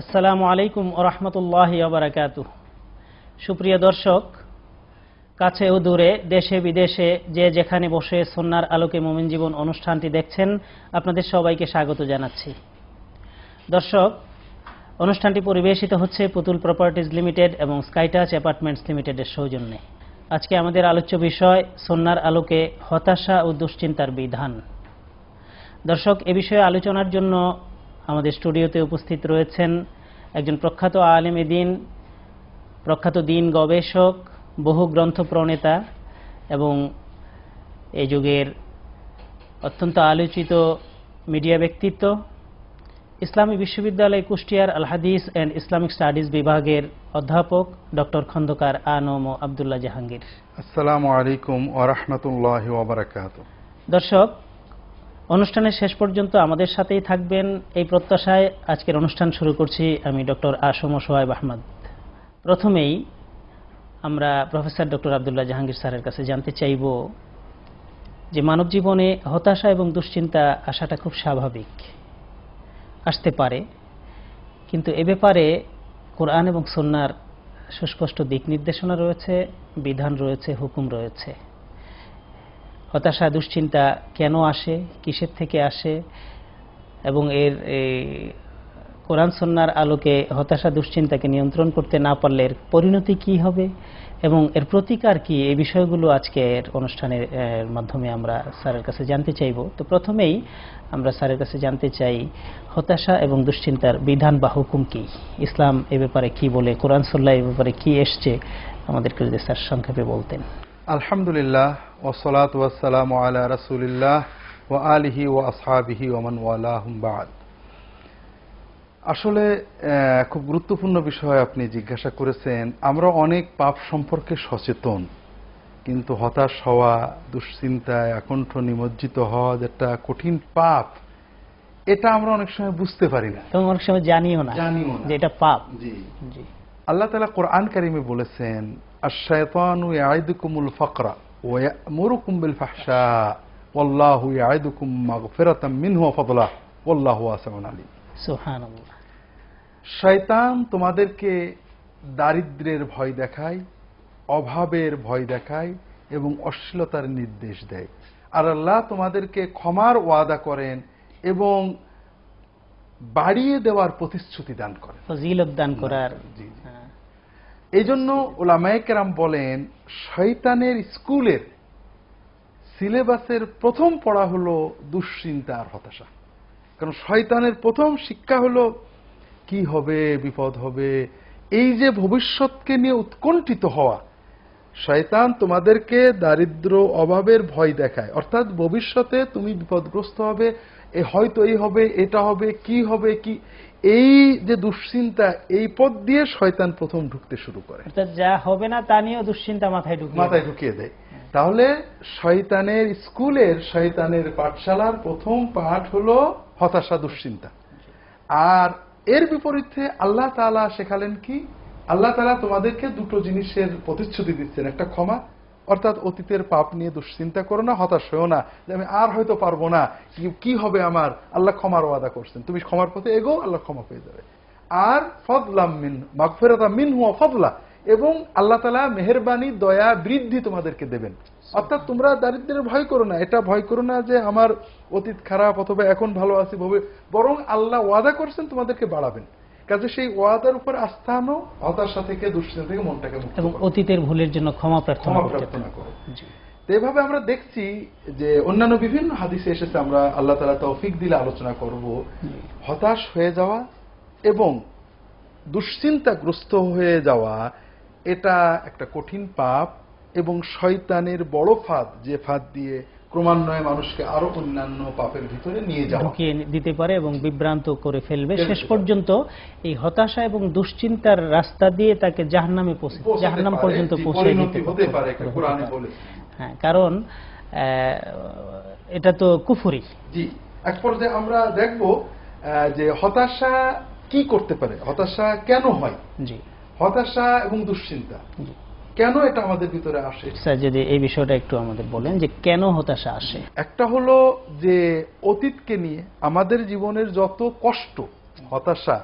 আসসালামু আলাইকুম ওরহমতুল্লাহ বারাকাতু সুপ্রিয় দর্শক, কাছে ও দূরে, দেশে, বিদেশে যে যেখানে বসে সন্ন্যার আলোকে মোমিন জীবন অনুষ্ঠানটি দেখছেন, আপনাদের সবাইকে স্বাগত জানাচ্ছি। দর্শক, অনুষ্ঠানটি পরিবেশিত হচ্ছে পুতুল প্রপার্টিজ লিমিটেড এবং স্কাইটাচ অ্যাপার্টমেন্টস লিমিটেডের সৌজন্যে। আজকে আমাদের আলোচ্য বিষয় সন্ন্যার আলোকে হতাশা ও দুশ্চিন্তার বিধান। দর্শক, এ বিষয়ে আলোচনার জন্য আমাদের স্টুডিওতে উপস্থিত রয়েছেন একজন প্রখ্যাত আলেম দিন প্রখ্যাত দিন গবেষক বহু গ্রন্থ প্রণেতা এবং এই যুগের অত্যন্ত আলোচিত মিডিয়া ব্যক্তিত্ব। ইসলামী বিশ্ববিদ্যালয় কুষ্টিয়ার আল হাদিস অ্যান্ড ইসলামিক স্টাডিজ বিভাগের অধ্যাপক doctor Khondokar A N M Abdullah Jahangir. আসসালামু আলাইকুম ওরহমতুল্লাহ দর্শক অনুষ্ঠানের শেষ পর্যন্ত আমাদের সাথেই থাকবেন। এই প্রত্যাশায় আজকের অনুষ্ঠান শুরু করছি আমি ডক্টর আসম সোহাইব আহমদ। প্রথমেই আমরা প্রফেসর ডক্টর আবদুল্লাহ জাহাঙ্গীর স্যারের কাছে জানতে চাইব যে মানব জীবনে হতাশা এবং দুশ্চিন্তা আসাটা খুব স্বাভাবিক। আসতে পারে, কিন্তু এ ব্যাপারে কোরআন এবং সন্ন্যার সুস্পষ্ট দিক নির্দেশনা রয়েছে, বিধান রয়েছে, হুকুম রয়েছে। হতাশা, দুশ্চিন্তা কেন আসে, কিসের থেকে আসে, এবং এর কোরআন সন্ন্যার আলোকে হতাশা, দুশ্চিন্তাকে নিয়ন্ত্রণ করতে না পারলে এর পরিণতি কি হবে এবং এর প্রতিকার কি? এই বিষয়গুলো আজকের অনুষ্ঠানের মাধ্যমে আমরা স্যারের কাছে জানতে চাইব। তো প্রথমেই আমরা স্যারের কাছে জানতে চাই, হতাশা এবং দুশ্চিন্তার বিধান বা হুকুম কি? ইসলাম এ ব্যাপারে কি বলে, কোরআন সল্লাহ এ ব্যাপারে কি এসছে? আমাদেরকে যদি স্যার সংক্ষেপে বলতেন। আলহামদুলিল্লাহ ওসলাত ওয়াসালাম আলা রাসুলিল্লাহ ও আলিহি ও আসহাবিহি ওমান ওয়ালাহুম বাদ। আসলে খুব গুরুত্বপূর্ণ বিষয় আপনি জিজ্ঞাসা করেছেন আমরা অনেক পাপ সম্পর্কে সচেতন কিন্তু হতাশ হওয়া দুশ্চিন্তায় আকণ্ঠ নিমজ্জিত হওয়া যেটা কঠিন পাপ এটা আমরা অনেক সময় বুঝতে পারি না। এবং অনেক সময় জানিও না জানিও না। যে এটা পাপ। জি। জি। আল্লাহ তালা কোরআন কারিমে বলেছেন আশায়তানু ইয়াইদুকুমুল ফাকরা ওয়া ইয়ামুরুকুম বিল ফাহশা ওয়াল্লাহু ইয়াইদুকুম মাগফিরাতাম মিনহু ওয়া ফাদলা ওয়াল্লাহু ওয়াসিউন আলিম সুবহানাল্লাহ। শয়তান তোমাদেরকে দারিদ্র্যের ভয় দেখায় অভাবের ভয় দেখায় এবং অশ্লীলতার নির্দেশ দেয়। আর আল্লাহ তোমাদেরকে ক্ষমার ওয়াদা করেন এবং বাড়িয়ে দেওয়ার প্রতিশ্রুতি দান করেন। ফজিলত দান করার। জি, জি। এই জন্য ওলামায়কেরাম বলেন, শয়তানের স্কুলের সিলেবাসের প্রথম পড়া হলো দুশ্চিন্তা আর হতাশা। কারণ শয়তানের প্রথম শিক্ষা হলো, কি হবে, বিপদ হবে, এই যে ভবিষ্যৎকে নিয়ে উৎকণ্ঠিত হওয়া, শয়তান তোমাদেরকে দারিদ্র অভাবের ভয় দেখায়। অর্থাৎ ভবিষ্যতে তুমি বিপদগ্রস্ত হবে, এ হয়তো এই হবে, এটা হবে, কি হবে, কি এই যে দুশ্চিন্তা এই পথ দিয়ে শয়তান প্রথম ঢুকতে শুরু করে। যা হবে না তা নিয়েও দুশ্চিন্তা মাথায় ঢুকে মাথায় ঢুকিয়ে দেয়। তাহলে শয়তানের স্কুলের শয়তানের পাঠশালার প্রথম পাঠ হলো হতাশা দুশ্চিন্তা। আর এর বিপরীতে আল্লাহ তালা শেখালেন কি? আল্লাহ তালা তোমাদেরকে দুটো জিনিসের প্রতিশ্রুতি দিচ্ছেন। একটা ক্ষমা অর্থাৎ অতীতের পাপ নিয়ে দুশ্চিন্তা করো না, হতাশ হয়েও না যে আমি আর হয়তো পারব না। কি- হবে আমার? আল্লাহ ক্ষমার ওয়াদা করছেন। তুমি ক্ষমার পথে এগো, আল্লাহ ক্ষমা পেয়ে যাবে। আর ফদলাম মিন মাগফিরাতা মিন হুয়া ফদলা। এবং আল্লাহ তালা মেহেরবানি, দয়া, বৃদ্ধি তোমাদেরকে দেবেন। অর্থাৎ তোমরা দারিদ্রের ভয় করো না। এটা ভয় করো না যে আমার অতীত খারাপ অথবা এখন ভালো আছি, ভবে বরং আল্লাহ ওয়াদা করছেন তোমাদেরকে বাড়াবেন। কাজে সেই ওয়াদার উপর আস্থা আনো হতাশা থেকে দুশ্চিন্তা থেকে মনটাকে মুক্ত এবং অতীতের ভুলের জন্য ক্ষমা প্রার্থনা প্রার্থনা করো। তো এভাবে আমরা দেখছি যে অন্যান্য বিভিন্ন হাদিসে এসেছে আমরা আল্লাহ তালা তৌফিক দিলে আলোচনা করব। হতাশ হয়ে যাওয়া এবং দুশ্চিন্তাগ্রস্ত হয়ে যাওয়া এটা একটা কঠিন পাপ এবং শয়তানের বড় ফাঁদ যে ফাঁদ দিয়ে ক্রমান্বয়ে মানুষকে আরও অন্যান্য পাপের ভিতরে নিয়ে যাওয়া। ঢুকিয়ে দিতে পারে এবং বিভ্রান্ত করে ফেলবে। শেষ পর্যন্ত এই হতাশা এবং দুশ্চিন্তার রাস্তা দিয়ে তাকে জাহান্নামে পৌঁছে জাহান্নাম পর্যন্ত পৌঁছে দিতে পারে। কোরআনে বলে। হ্যাঁ কারণ এটা তো কুফুরি। জি এক পর্যায়ে আমরা দেখব যে হতাশা কি করতে পারে? হতাশা কেন হয়? জি। হতাশা এবং দুশ্চিন্তা। কেন এটা আমাদের ভিতরে আসে? স্যার যদি এই বিষয়টা একটু আমাদের বলেন যে কেন হতাশা আসে? একটা হলো যে অতীতকে নিয়ে আমাদের জীবনের যত কষ্ট হতাশা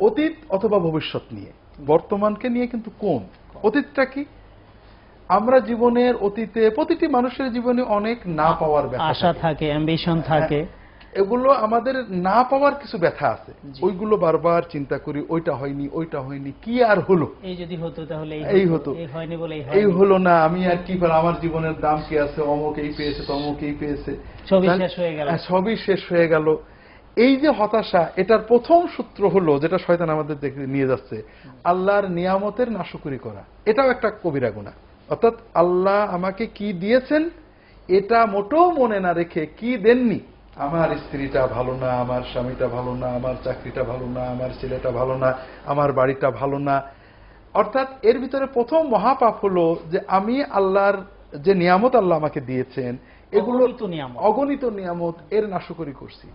অতীত অথবা ভবিষ্যৎ নিয়ে বর্তমানকে নিয়ে কিন্তু কম। অতীতটা কি? আমরা জীবনের অতীতে প্রতিটি মানুষের জীবনে অনেক না পাওয়ার আশা। থাকে। অ্যাম্বিশন থাকে। এগুলো আমাদের না পাওয়ার কিছু ব্যথা আছে। ওইগুলো বারবার চিন্তা করি ওইটা হয়নি ওইটা হয়নি কি আর হলো? এই যদি হতো তাহলে এই হতো। এই হয়নি বলে এই এই হলো না আমি আর কি পারলাম আমার জীবনের দাম কি আছে অমুক এই পেয়েছে তমুক এই পেয়েছে। সবই শেষ হয়ে গেল। হ্যাঁ, সবই শেষ হয়ে গেল। এই যে হতাশা এটার প্রথম সূত্র হলো যেটা শয়তান আমাদের নিয়ে যাচ্ছে আল্লাহর নিয়ামতের নাশকরি করা। এটাও একটা কবিরা গুণা। অর্থাৎ আল্লাহ আমাকে কি দিয়েছেন এটা মোটেও মনে না রেখে কি দেননি আমার স্ত্রীটা ভালো না আমার স্বামীটা ভালো না আমার চাকরিটা ভালো না আমার ছেলেটা ভালো না আমার বাড়িটা ভালো না। অর্থাৎ এর ভিতরে প্রথম মহাপাপ হলো যে আমি আল্লাহর যে নিয়ামত আল্লাহ আমাকে দিয়েছেন এগুলো অগণিত নিয়ামত। এর নাশকরি করছি।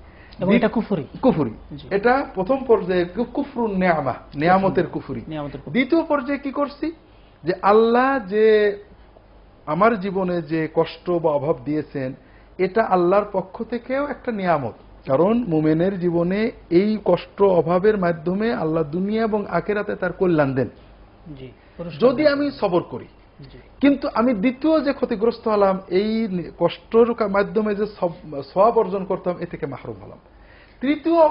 এটা কুফরি। কুফুরি। এটা প্রথম পর্যায়ে কু- কুফরুন নেয়ামা নিয়ামতের কুফুরি। দ্বিতীয় পর্যায়ে কি করছি? যে আল্লাহ যে আমার জীবনে যে কষ্ট বা অভাব দিয়েছেন এটা আল্লাহর পক্ষ থেকেও একটা নিয়ামত। কারণ মোমেনের জীবনে এই কষ্ট অভাবের মাধ্যমে আল্লাহ দুনিয়া এবং আখেরাতে তার কল্যাণ দেন। যদি আমি সবর করি। কিন্তু আমি দ্বিতীয় যে ক্ষতিগ্রস্ত হলাম এই কষ্টর মাধ্যমে যে সব অর্জন করতাম এ থেকে মাহরুম হলাম। তৃতীয়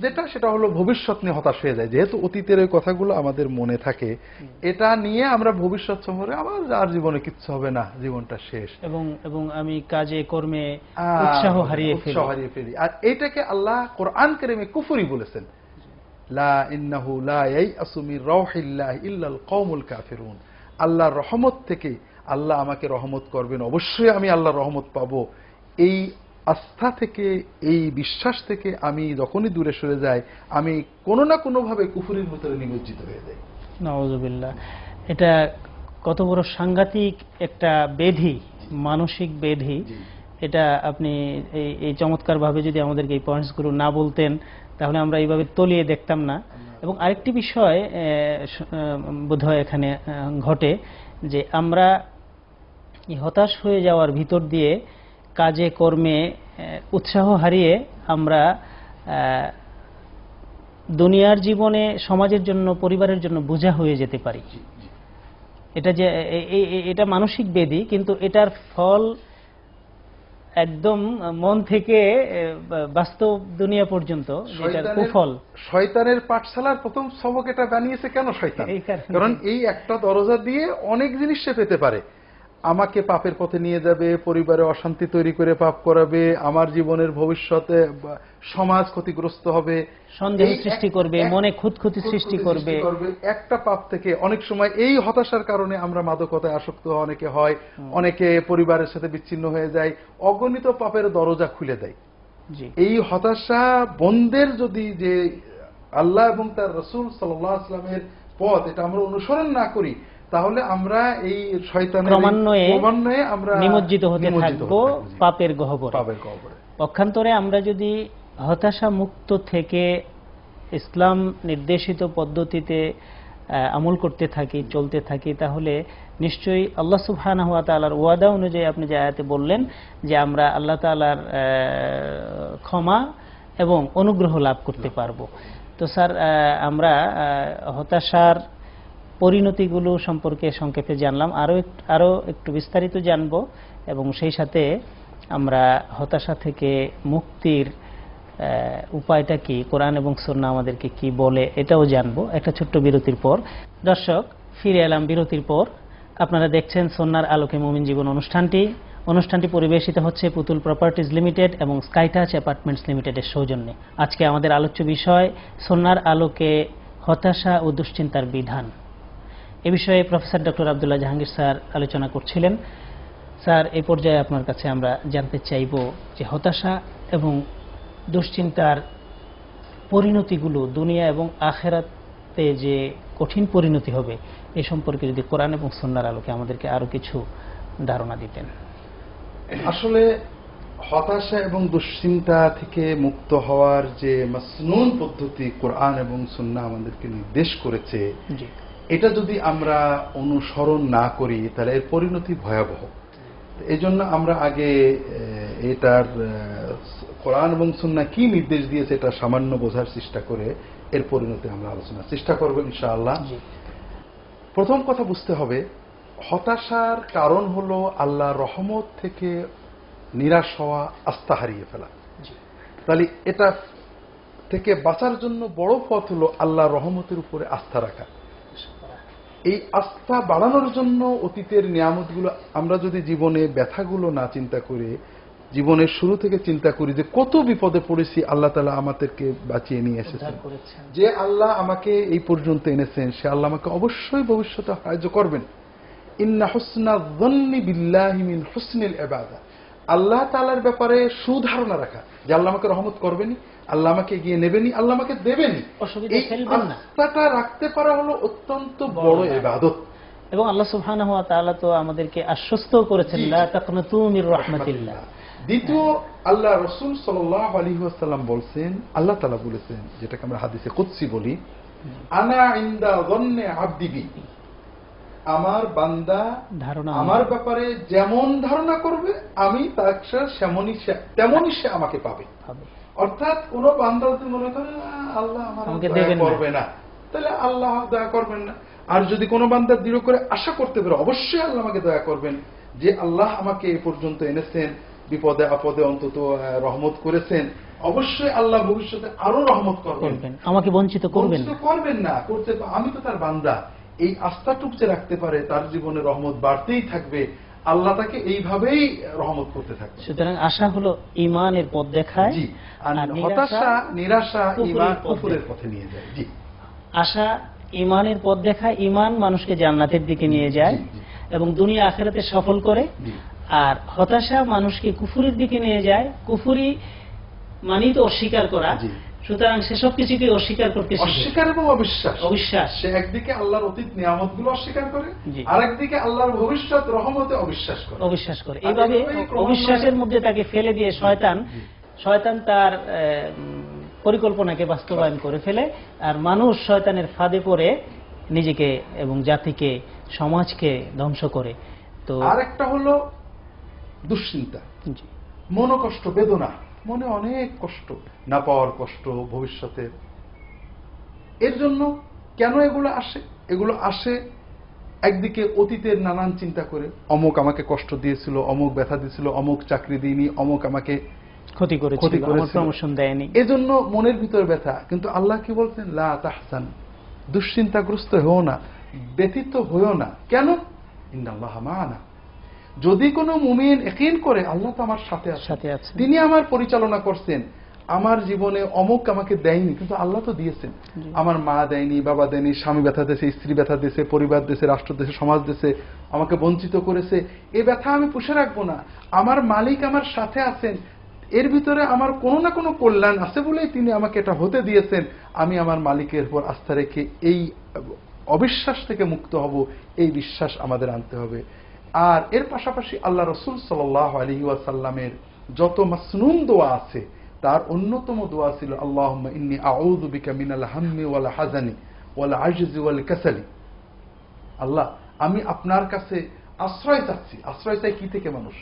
যেটা সেটা হলো ভবিষ্যৎ নিয়ে হতাশ হয়ে যায়। যেহেতু অতীতের ওই কথাগুলো আমাদের মনে থাকে এটা নিয়ে আমরা ভবিষ্যৎ সম্পর্কে আমার আর জীবনে কিচ্ছু হবে না জীবনটা শেষ। এবং এবং আমি কাজে কর্মে উৎসাহ হারিয়ে উৎসাহ হারিয়ে ফেলি। আর এইটাকে আল্লাহ কোরআন কারিমে কুফুরি বলেছেন। লা ইন্নাহু লা ইয়াইআসু মির রাউহিল্লাহি ইল্লাল কওমুল কাফিরুন। আল্লাহর রহমত থেকে আল্লাহ আমাকে রহমত করবেন। অবশ্যই আমি আল্লাহর রহমত পাবো। এই আস্থা থেকে এই বিশ্বাস থেকে আমি যখনই দূরে সরে যাই আমি কোনো না কোনোভাবে কুফুরির ভিতরে নিমজ্জিত হয়ে যাই। নওয়াজুবিল্লাহ এটা কত বড় সাংঘাতিক একটা বেধি মানসিক বেধি। এটা আপনি এই এই চমৎকার ভাবে যদি আমাদেরকে এই পয়েন্টসগুলো না বলতেন তাহলে আমরা এইভাবে তলিয়ে দেখতাম না। এবং আরেকটি বিষয় বোধহয় এখানে ঘটে যে আমরা হতাশ হয়ে যাওয়ার ভিতর দিয়ে কাজে কর্মে উৎসাহ হারিয়ে আমরা দুনিয়ার জীবনে সমাজের জন্য পরিবারের জন্য বোঝা হয়ে যেতে পারি। এটা যে এটা মানসিক বেদি কিন্তু এটার ফল একদম মন থেকে বাস্তব দুনিয়া পর্যন্ত কুফল। শয়তানের পাঠশালার প্রথম সবক এটা বানিয়েছে কেন শয়তান? কারণ এই একটা দরজা দিয়ে অনেক জিনিস সে পেতে পারে। আমাকে পাপের পথে নিয়ে যাবে পরিবারে অশান্তি তৈরি করে পাপ করাবে আমার জীবনের ভবিষ্যতে সমাজ ক্ষতিগ্রস্ত হবে। সন্দেহ সৃষ্টি করবে মনে খুঁতখুঁতি সৃষ্টি করবে। একটা পাপ থেকে অনেক সময় এই হতাশার কারণে আমরা মাদকতায় আসক্ত অনেকে হয় অনেকে পরিবারের সাথে বিচ্ছিন্ন হয়ে যায় অগণিত পাপের দরজা খুলে দেয়। এই হতাশা বন্ধের যদি যে আল্লাহ এবং তার রসুল সাল্লামের পথ এটা আমরা অনুসরণ না করি তাহলে আমরা এই শয়তানের ক্রমান্বয়ে ক্রমান্বয়ে আমরা নিমজ্জিত হতে থাকব। পাপের গহ্বরে পাপের গহ্বরে। পক্ষান্তরে আমরা যদি হতাশা মুক্ত থেকে ইসলাম নির্দেশিত পদ্ধতিতে আমল করতে থাকি চলতে থাকি তাহলে নিশ্চয়ই আল্লাহ সুবহানাহু ওয়া তাআলার ওয়াদা অনুযায়ী আপনি যে আয়াতে বললেন যে আমরা আল্লাহ তাআলার আহ, ক্ষমা এবং অনুগ্রহ লাভ করতে পারব তো স্যার আমরা হতাশার পরিণতিগুলো সম্পর্কে সংক্ষেপে জানলাম। আরও একটু আরও একটু বিস্তারিত জানব এবং সেই সাথে আমরা হতাশা থেকে মুক্তির উপায়টা কি, কোরআন এবং সন্না আমাদেরকে কি বলে এটাও জানব। একটা ছোট্ট বিরতির পর। দর্শক, ফিরে এলাম বিরতির পর। আপনারা দেখছেন সন্ন্যার আলোকে মুমিন জীবন অনুষ্ঠানটি। অনুষ্ঠানটি পরিবেশিত হচ্ছে পুতুল প্রপার্টিজ লিমিটেড এবং স্কাইটাচ অ্যাপার্টমেন্টস লিমিটেডের সৌজন্যে। আজকে আমাদের আলোচ্য বিষয় সন্ন্যার আলোকে হতাশা ও দুশ্চিন্তার বিধান। এ বিষয়ে professor doctor Abdullah Jahangir sir আলোচনা করছিলেন। স্যার এই পর্যায়ে আপনার কাছে আমরা জানতে চাইব যে হতাশা এবং দুশ্চিন্তার পরিণতিগুলো দুনিয়া এবং আখেরাতে যে কঠিন পরিণতি হবে এ সম্পর্কে যদি কোরআন এবং সন্ন্যার আলোকে আমাদেরকে আরও কিছু ধারণা দিতেন। আসলে হতাশা এবং দুশ্চিন্তা থেকে মুক্ত হওয়ার যে মাসনুন পদ্ধতি কোরআন এবং সুন্নাহ আমাদেরকে নির্দেশ করেছে জি। এটা যদি আমরা অনুসরণ না করি তাহলে এর পরিণতি ভয়াবহ। এই জন্য আমরা আগে এটার কোরআন এবং সুন্না কি নির্দেশ দিয়েছে এটা সামান্য বোঝার চেষ্টা করে এর পরিণতি আমরা আলোচনার চেষ্টা করব ইনশাআল্লাহ। প্রথম কথা বুঝতে হবে হতাশার কারণ হলো আল্লাহ রহমত থেকে নিরাশ হওয়া আস্থা হারিয়ে ফেলা। তাহলে এটা থেকে বাঁচার জন্য বড় পথ হলো আল্লাহ রহমতের উপরে আস্থা রাখা। এই আস্থা বাড়ানোর জন্য অতীতের নিয়ামতগুলো আমরা যদি জীবনে ব্যথাগুলো না চিন্তা করে জীবনের শুরু থেকে চিন্তা করি যে কত বিপদে পড়েছি আল্লাহ তালা আমাদেরকে বাঁচিয়ে নিয়ে এসেছেন। যে আল্লাহ আমাকে এই পর্যন্ত এনেছেন সে আল্লাহ আমাকে অবশ্যই ভবিষ্যতে সাহায্য করবেন। ইন্না হুসনা যন্নি বিল্লাহি মিন হুসনিল ইবাদা। আল্লাহ তালার ব্যাপারে সুধারণা রাখা যে আল্লাহ আমাকে রহমত করবেনি আল্লাহ আমাকে এগিয়ে নেবেনি আল্লাহ আমাকে দেবেনি এই আস্থাটা রাখতে পারা হলো অত্যন্ত বড় ইবাদত। এবং আল্লাহ সুবহানাহু ওয়া তাআলা তো আমাদেরকে আশ্বস্ত করেছেন তাকনাতু দ্বিতীয় আল্লাহ রসুল সাল্লাহ আলী আসাল্লাম বলছেন আল্লাহ তালা বলেছেন যেটাকে আমরা হাদিসে কুৎসি বলি আনা ইন্দা গন্যে আব্দিবি আমার বান্দা ধারণা আমার ব্যাপারে যেমন ধারণা করবে আমি তার সেমনই সে- তেমনই সে আমাকে পাবে। অর্থাৎ কোন বান্দা যদি মনে করে আল্লাহ আমাকে দয়া দেবেন না।" করবে না তাহলে আল্লাহ দয়া করবেন না। আর যদি কোনো বান্দা দৃঢ় করে আশা করতে পারে অবশ্যই আল্লাহ আমাকে দয়া করবেন যে আল্লাহ আমাকে এ পর্যন্ত এনেছেন বিপদে আপদে অন্তত রহমত করেছেন। অবশ্যই আল্লাহ ভবিষ্যতে আরও রহমত করবেন। করবেন। আমাকে বঞ্চিত করবেন করবেন না। করতে আমি তো তার বান্দা। এই আস্থাটুক যে রাখতে পারে তার জীবনে রহমত বাড়তেই থাকবে। আল্লাহ তাকে এইভাবেই রহমত করতে থাকবে। সুতরাং আশা হলো ইমানের পথ দেখায় জি আর হতাশা নিরাশা ইমান কুফুরের পথে নিয়ে যায় জি। আশা ইমানের পথ দেখায় ইমান মানুষকে জান্নাতের দিকে নিয়ে যায়। এবং দুনিয়া আখেরাতে সফল করে। আর হতাশা মানুষকে কুফুরির দিকে নিয়ে যায় কুফুরি মানেই তো অস্বীকার করা। সুতরাং সেসব কিছুকে অস্বীকার করতে অস্বীকার এবং অবিশ্বাস। অবিশ্বাস। সে একদিকে আল্লাহর অতীত নিয়ামতগুলো অস্বীকার করে। আর একদিকে আল্লাহর ভবিষ্যৎ রহমতে অবিশ্বাস করে। অবিশ্বাস করে। এইভাবে অবিশ্বাসের মধ্যে তাকে ফেলে দিয়ে শয়তান শয়তান তার পরিকল্পনাকে বাস্তবায়ন করে ফেলে আর মানুষ শয়তানের ফাঁদে পড়ে নিজেকে এবং জাতিকে সমাজকে ধ্বংস করে। তো আর একটা হলো দুশ্চিন্তা মনোকষ্ট বেদনা। মনে অনেক কষ্ট না পাওয়ার কষ্ট ভবিষ্যতের এর জন্য কেন এগুলো আসে? এগুলো আসে একদিকে অতীতের নানান চিন্তা করে অমুক আমাকে কষ্ট দিয়েছিল অমুক ব্যথা দিয়েছিল অমুক চাকরি দিইনি অমুক আমাকে ক্ষতি করেছিল ক্ষতি। প্রমোশন দেয়নি। এজন্য মনের ভিতর ব্যথা কিন্তু আল্লাহ কি বলছেন? লা তাহসান দুশ্চিন্তাগ্রস্ত হও না ব্যথিত হয়েও না। কেন? ইন্নাল্লাহ মা'ানা যদি কোনো মুমিন একিন করে আল্লাহ তো আমার সাথে আছে। সাথে আছে। তিনি আমার পরিচালনা করছেন। আমার জীবনে অমুক আমাকে দেয়নি কিন্তু আল্লাহ তো দিয়েছেন। আমার মা দেয়নি বাবা দেয়নি স্বামী ব্যথা দিয়েছে স্ত্রী ব্যথা দিয়েছে পরিবার দেশে রাষ্ট্র দেশে সমাজ দেশে আমাকে বঞ্চিত করেছে। এ ব্যথা আমি পুষে রাখব না। আমার মালিক আমার সাথে আছেন। এর ভিতরে আমার কোনো না কোনো কল্যাণ আছে বলেই তিনি আমাকে এটা হতে দিয়েছেন। আমি আমার মালিকের উপর আস্থা রেখে এই অবিশ্বাস থেকে মুক্ত হব এই বিশ্বাস আমাদের আনতে হবে। আর এর পাশাপাশি আল্লাহ রসুল সাল্লাহ আলহি ওয়াসাল্লামের যত মাসনুন দোয়া আছে, তার অন্যতম দোয়া ছিল আল্লাহ ইন্নি আউদিকা মিনাল হাম্মি ওয়াল হাজানি ওয়াল আজজি ওয়াল কাসালি। আল্লাহ, আমি আপনার কাছে আশ্রয় চাচ্ছি। আশ্রয় চাই কি থেকে, মানুষ?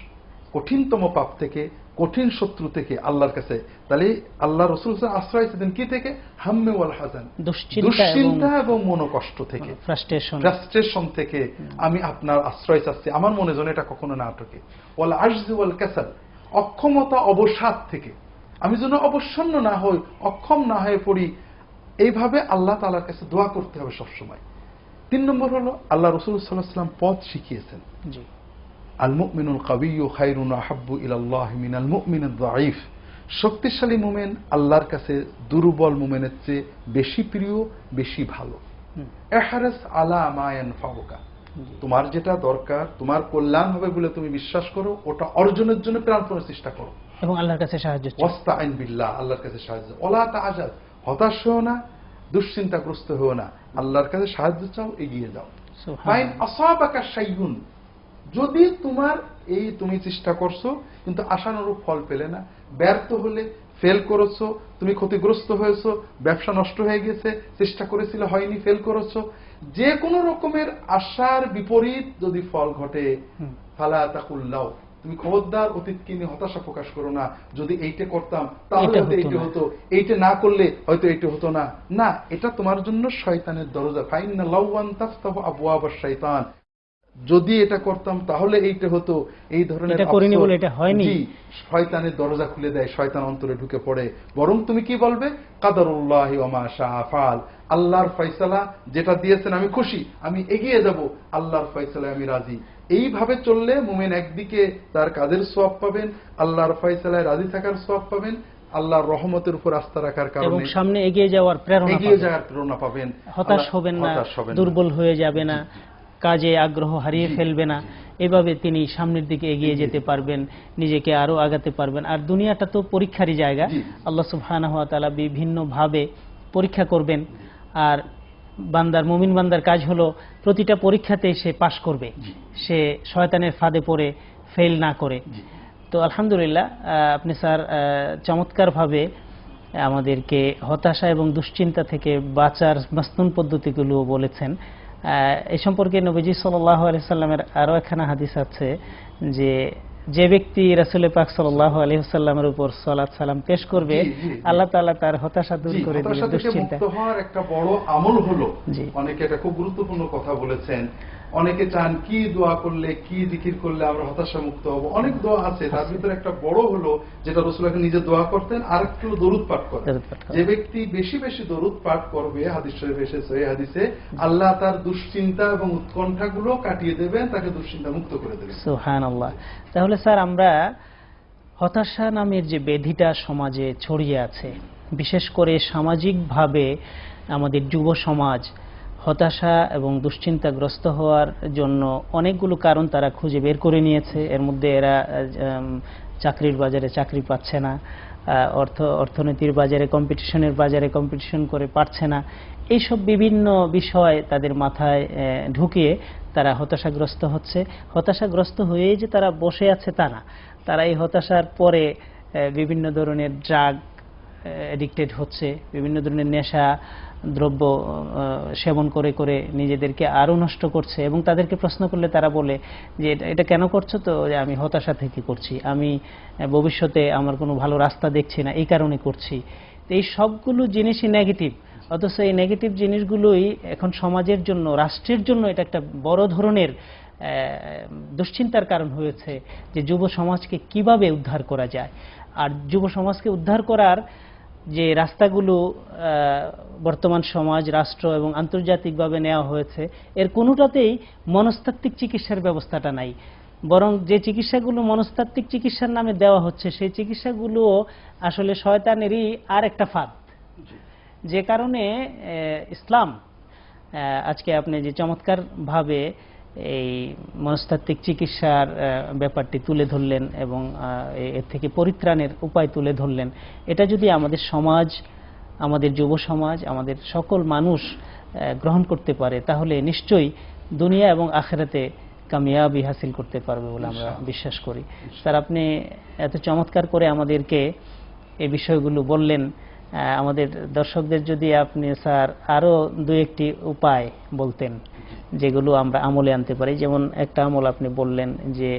কঠিনতম পাপ থেকে কঠিন শত্রু থেকে আল্লাহর কাছে। তাহলে আল্লাহ রসুল আশ্রয় চাইতেন কি থেকে? হাম্মে ওয়াল হাজান। দুশ্চিন্তা এবং মনোকষ্ট থেকে। ফ্রাস্ট্রেশন ফ্রাস্ট্রেশন থেকে আমি আপনার আশ্রয় চাচ্ছি। আমার মনে যেন এটা কখনো না আটকে। ওয়াল আজজি ওয়াল কাসাল অক্ষমতা অবসাদ থেকে। আমি যেন অবসন্ন না হই অক্ষম না হয়ে পড়ি এইভাবে আল্লাহ তালার কাছে দোয়া করতে হবে সবসময়। তিন নম্বর হলো আল্লাহ রসুল সাল্লাহ সাল্লাম পথ শিখিয়েছেন। জি। আল মুমিনুল কাবিয়ু খাইরুন আহাব্বু ইলাল্লাহ মিনাল মুমিনুল দাঈফ। শক্তিশালী মুমেন আল্লাহর কাছে দুর্বল মুমেনের চেয়ে বেশি প্রিয় বেশি ভালো। এহারেস আলা মায়ান ফাবুকা তোমার যেটা দরকার তোমার কল্যাণ হবে বলে তুমি বিশ্বাস করো ওটা অর্জনের জন্য প্রাণপণে চেষ্টা করো। এবং আল্লাহর কাছে সাহায্য। ওয়াস্তা আইন বিল্লাহ আল্লাহর কাছে সাহায্য। ওলা তা আজাদ হতাশ হও না দুশ্চিন্তাগ্রস্ত হও না। আল্লাহর কাছে সাহায্য চাও এগিয়ে যাও। ফাইন আসাবাকা শাইউন যদি তোমার এই তুমি চেষ্টা করছ কিন্তু আশানুরূপ ফল পেলে না। ব্যর্থ হলে ফেল করেছ তুমি ক্ষতিগ্রস্ত হয়েছো ব্যবসা নষ্ট হয়ে গেছে চেষ্টা করেছিলে হয়নি ফেল করেছ। যে কোনো রকমের আশার বিপরীত যদি ফল ঘটে ফালা তাকুল্লাও। তুমি খবরদার অতীতকে নিয়ে হতাশা প্রকাশ করো না। যদি এইটা করতাম তাহলে হয়তো এইটা হতো। এইটা না করলে হয়তো এইটা হতো না। না এটা তোমার জন্য শয়তানের দরজা। ফাইন্না লাউয়ান তাফতাহু আবওয়াবাশ শয়তান যদি এটা করতাম তাহলে এইটা হতো এই ধরনের করিনি বলে এটা হয়নি। শয়তানের দরজা খুলে দেয় শয়তান অন্তরে ঢুকে পড়ে। বরং তুমি কি বলবে? কাদারুল্লাহ শাহাফাল আল্লাহর ফয়সালা যেটা দিয়েছেন আমি খুশি আমি এগিয়ে যাব আল্লাহর ফয়সালায় আমি রাজি। এইভাবে চললে মুমিন একদিকে তার কাজের সওয়াব পাবেন আল্লাহর ফয়সালায় রাজি থাকার সওয়াব পাবেন আল্লাহর রহমতের উপর আস্থা রাখার এবং কারণে সামনে এগিয়ে যাওয়ার প্রেরণা এগিয়ে পাবেন। যাওয়ার প্রেরণা পাবেন। হতাশ আল্লাহ- হবেন না হতাশ হবেন না। দুর্বল হয়ে যাবে না। কাজে আগ্রহ হারিয়ে ফেলবে না। এভাবে তিনি সামনের দিকে এগিয়ে যেতে পারবেন নিজেকে আরও আগাতে পারবেন। আর দুনিয়াটা তো পরীক্ষারই জায়গা। আল্লাহ সুবহানাহু ওয়া তাআলা বিভিন্ন ভাবে পরীক্ষা করবেন। আর বান্দার মুমিন বান্দার কাজ হলো প্রতিটা পরীক্ষাতে সে পাশ করবে। সে শয়তানের ফাঁদে পড়ে ফেল না করে। তো আলহামদুলিল্লাহ আপনি স্যার চমৎকারভাবে আমাদেরকে হতাশা এবং দুশ্চিন্তা থেকে বাঁচার মাস্তুন পদ্ধতিগুলো বলেছেন। এই সম্পর্কে নবীজি সাল্লাহ আলিয়াল্লামের আরও একখানা হাদিস আছে যে যে ব্যক্তি রাসুল পাক সাল্লাহ আলহিহাল্লামের উপর সালাত সালাম পেশ করবে। আল্লাহ তালা তার হতাশা দূর করে দিবে দুশ্চিন্তা। হওয়ার একটা বড় আমল হলো। অনেকে এটা খুব গুরুত্বপূর্ণ কথা বলেছেন। অনেকে চান কি দোয়া করলে কি জিকির করলে আমরা হতাশা মুক্ত হব। অনেক দোয়া আছে তার ভিতরে একটা বড় হলো যেটা রসুলাকে নিজে দোয়া করতেন আর একটা হলো দরুদ পাঠ করেন। যে ব্যক্তি বেশি বেশি দরুদ পাঠ করবে হাদিস শরীফ এসেছে এই হাদিসে আল্লাহ তার দুশ্চিন্তা এবং উৎকণ্ঠাগুলো কাটিয়ে দেবেন তাকে দুশ্চিন্তা মুক্ত করে দেবেন। সুহান আল্লাহ তাহলে স্যার আমরা হতাশা নামের যে ব্যাধিটা সমাজে ছড়িয়ে আছে বিশেষ করে সামাজিকভাবে আমাদের যুব সমাজ হতাশা এবং দুশ্চিন্তাগ্রস্ত হওয়ার জন্য অনেকগুলো কারণ তারা খুঁজে বের করে নিয়েছে। এর মধ্যে এরা চাকরির বাজারে চাকরি পাচ্ছে না অর্থ, অর্থনীতির বাজারে কম্পিটিশনের বাজারে কম্পিটিশন করে পারছে না। এইসব বিভিন্ন বিষয় তাদের মাথায় ঢুকিয়ে তারা হতাশাগ্রস্ত হচ্ছে। হতাশাগ্রস্ত হয়েই যে তারা বসে আছে তা না তারা এই হতাশার পরে বিভিন্ন ধরনের ড্রাগ এডিক্টেড হচ্ছে, বিভিন্ন ধরনের নেশা দ্রব্য সেবন করে করে নিজেদেরকে আরও নষ্ট করছে এবং তাদেরকে প্রশ্ন করলে তারা বলে যে, এটা- কেন করছ তো? যে আমি হতাশা থেকে করছি। আমি ভবিষ্যতে আমার কোনো ভালো রাস্তা দেখছি না। এই কারণে করছি। এই সবগুলো জিনিসই নেগেটিভ অথচ এই নেগেটিভ জিনিসগুলোই এখন সমাজের জন্য, রাষ্ট্রের জন্য এটা একটা বড় ধরনের দুশ্চিন্তার কারণ হয়েছে যে যুব সমাজকে কীভাবে উদ্ধার করা যায়। আর যুব সমাজকে উদ্ধার করার যে রাস্তাগুলো বর্তমান সমাজ রাষ্ট্র এবং আন্তর্জাতিকভাবে নেওয়া হয়েছে এর কোনোটাতেই মনস্তাত্ত্বিক চিকিৎসার ব্যবস্থাটা নাই। বরং যে চিকিৎসাগুলো মনস্তাত্ত্বিক চিকিৎসার নামে দেওয়া হচ্ছে সেই চিকিৎসাগুলো আসলে শয়তানেরই আর একটা ফাঁদ যে কারণে ইসলাম আজকে আপনি যে চমৎকার ভাবে এই মনস্তাত্ত্বিক চিকিৎসার ব্যাপারটি তুলে ধরলেন এবং এর থেকে পরিত্রাণের উপায় তুলে ধরলেন। এটা যদি আমাদের সমাজ আমাদের যুব সমাজ আমাদের সকল মানুষ গ্রহণ করতে পারে তাহলে নিশ্চয়ই দুনিয়া এবং আখেরাতে কামিয়াবি হাসিল করতে পারবে বলে আমরা বিশ্বাস করি। স্যার আপনি এত চমৎকার করে আমাদেরকে এই বিষয়গুলো বললেন। আমাদের দর্শকদের যদি আপনি স্যার আরও দু একটি উপায় বলতেন। যেগুলো আমরা আমলে আনতে পারি। যেমন একটা আমল আপনি বললেন যে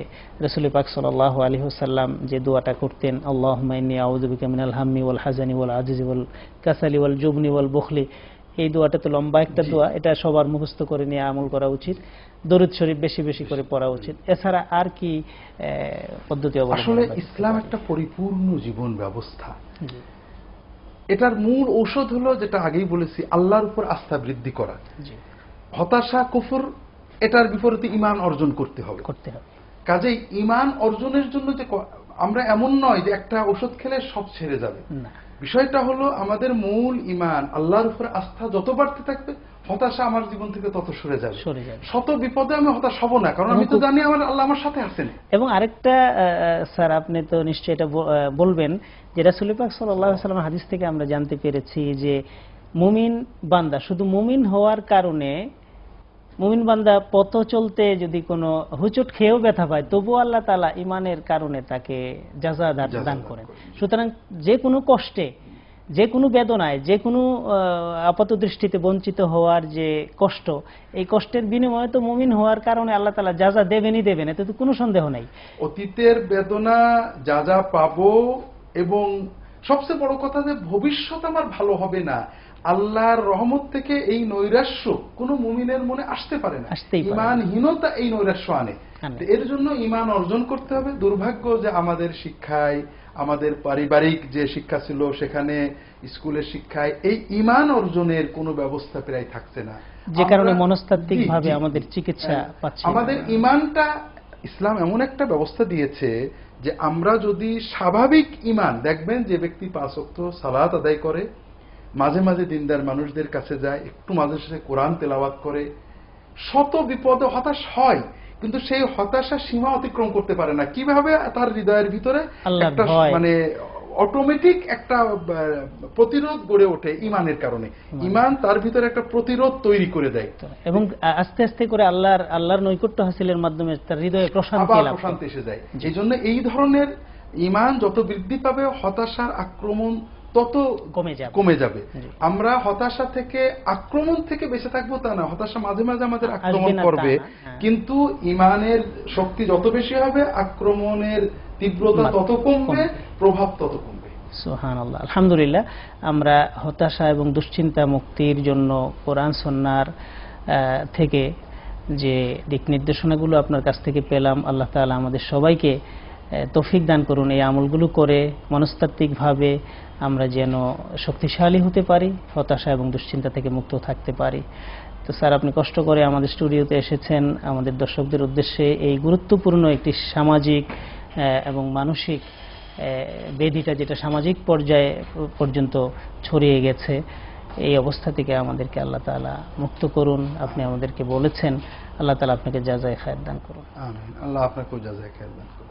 রসুল পাক সাল্লাহ আলী হুসাল্লাম যে দোয়াটা করতেন আল্লাহ মাইনি আউজুবিকা মিনাল হাম্মি ওয়াল হাজানি ওয়াল আজিজি ওয়াল কাসালি ওয়াল জুবনি ওয়াল বখলি। এই দোয়াটা তো লম্বা একটা দোয়া এটা সবার মুখস্থ করে নিয়ে আমল করা উচিত। দরুদ শরীফ বেশি বেশি করে পড়া উচিত। এছাড়া আর কি পদ্ধতি আসলে ইসলাম একটা পরিপূর্ণ জীবন ব্যবস্থা। এটার মূল ঔষধ হলো যেটা আগেই বলেছি আল্লাহর উপর আস্থা বৃদ্ধি করা। হতাশা কুফর এটার বিপরীতে ইমান অর্জন করতে হবে। করতে হবে। কাজেই ইমান অর্জনের জন্য যে আমরা এমন নয় যে একটা ওষুধ খেলে সব ছেড়ে যাবে। না। বিষয়টা হলো আমাদের মূল ইমান আল্লাহর উপর আস্থা যত বাড়তে থাকবে হতাশা আমার জীবন থেকে তত সরে যাবে। সরে যাবে। শত বিপদে আমি হতাশ হব না কারণ আমি তো জানি আমার আল্লাহ আমার সাথে আছেন। এবং আরেকটা স্যার আপনি তো নিশ্চয়ই এটা বলবেন যে রাসুল পাক সাল্লাম হাদিস থেকে আমরা জানতে পেরেছি যে মুমিন বান্দা শুধু মুমিন হওয়ার কারণে মুমিন বান্দা পথ চলতে যদি কোনো হুচট খেয়েও ব্যথা পায় তবুও আল্লাহ তালা ইমানের কারণে তাকে যাজা দান করেন। সুতরাং যে কোনো কষ্টে যে কোনো বেদনায় যে কোনো আপাত দৃষ্টিতে বঞ্চিত হওয়ার যে কষ্ট এই কষ্টের বিনিময়ে তো মুমিন হওয়ার কারণে আল্লাহ তালা যা যা দেবেনই দেবেন এতে তো কোনো সন্দেহ নাই অতীতের বেদনা যা যা পাবো এবং সবচেয়ে বড় কথা যে ভবিষ্যৎ আমার ভালো হবে না আল্লাহর রহমত থেকে এই নৈরাশ্য কোনো মুমিনের মনে আসতে পারে না। ইমানহীনতা এই নৈরাশ্য আনে। আনে। এর জন্য ইমান অর্জন করতে হবে। দুর্ভাগ্য যে আমাদের শিক্ষায় আমাদের পারিবারিক যে শিক্ষা ছিল সেখানে স্কুলের শিক্ষায় এই ইমান অর্জনের কোনো ব্যবস্থা প্রায় থাকছে না। যে কারণে মনস্তাত্ত্বিক ভাবে আমাদের চিকিৎসা হ্যাঁ, আমাদের ইমানটা ইসলাম এমন একটা ব্যবস্থা দিয়েছে যে আমরা যদি স্বাভাবিক ইমান দেখবেন যে ব্যক্তি পাঁচ অক্ত সালাত আদায় করে মাঝে মাঝে দিনদার মানুষদের কাছে যায় একটু মাঝে সাথে কোরআন তেলাওয়াত করে। শত বিপদে হতাশ হয় কিন্তু সেই হতাশা সীমা অতিক্রম করতে পারে না। কীভাবে তার হৃদয়ের ভিতরে একটা মানে অটোমেটিক একটা প্রতিরোধ গড়ে ওঠে ইমানের কারণে। ইমান। তার ভিতরে একটা প্রতিরোধ তৈরি করে দেয়। এবং আস্তে আস্তে করে আল্লাহর আল্লাহর নৈকট্য হাসিলের মাধ্যমে তার হৃদয়ে প্রশান্তি লাভ প্রশান্তি এসে যায়। এই জন্য এই ধরনের ইমান যত বৃদ্ধি পাবে হতাশার আক্রমণ তত কমে যাবে। কমে যাবে। আমরা হতাশা থেকে আক্রমণ থেকে বেঁচে থাকব তা না হতাশা মাঝে মাঝে আমাদের আক্রমণ করবে। হ্যাঁ। কিন্তু ইমানের শক্তি যত বেশি হবে আক্রমণের তীব্রতা তত কমবে। প্রভাব তত কমবে। সুহান আল্লাহ আলহামদুলিল্লাহ আমরা হতাশা এবং দুশ্চিন্তা মুক্তির জন্য কোরআন সন্ন্যার থেকে যে দিক নির্দেশনাগুলো আপনার কাছ থেকে পেলাম আল্লাহ তাআলা আমাদের সবাইকে তৌফিক দান করুন। এই আমলগুলো করে মনস্তাত্ত্বিকভাবে আমরা যেন শক্তিশালী হতে পারি, হতাশা এবং দুশ্চিন্তা থেকে মুক্ত থাকতে পারি। তো স্যার, আপনি কষ্ট করে আমাদের স্টুডিওতে এসেছেন। আমাদের দর্শকদের উদ্দেশ্যে এই গুরুত্বপূর্ণ একটি সামাজিক এবং মানসিক বেদিটা যেটা সামাজিক পর্যায়ে পর্যন্ত ছড়িয়ে গেছে, এই অবস্থা থেকে আমাদেরকে আল্লাহ তাআলা মুক্ত করুন। আপনি আমাদেরকে বলেছেন, আল্লাহ তাআলা আপনাকে যা যায় খায়ের দান করুন। আল্লাহ আপনাকেও যা যায় খেয়াল দান করুন।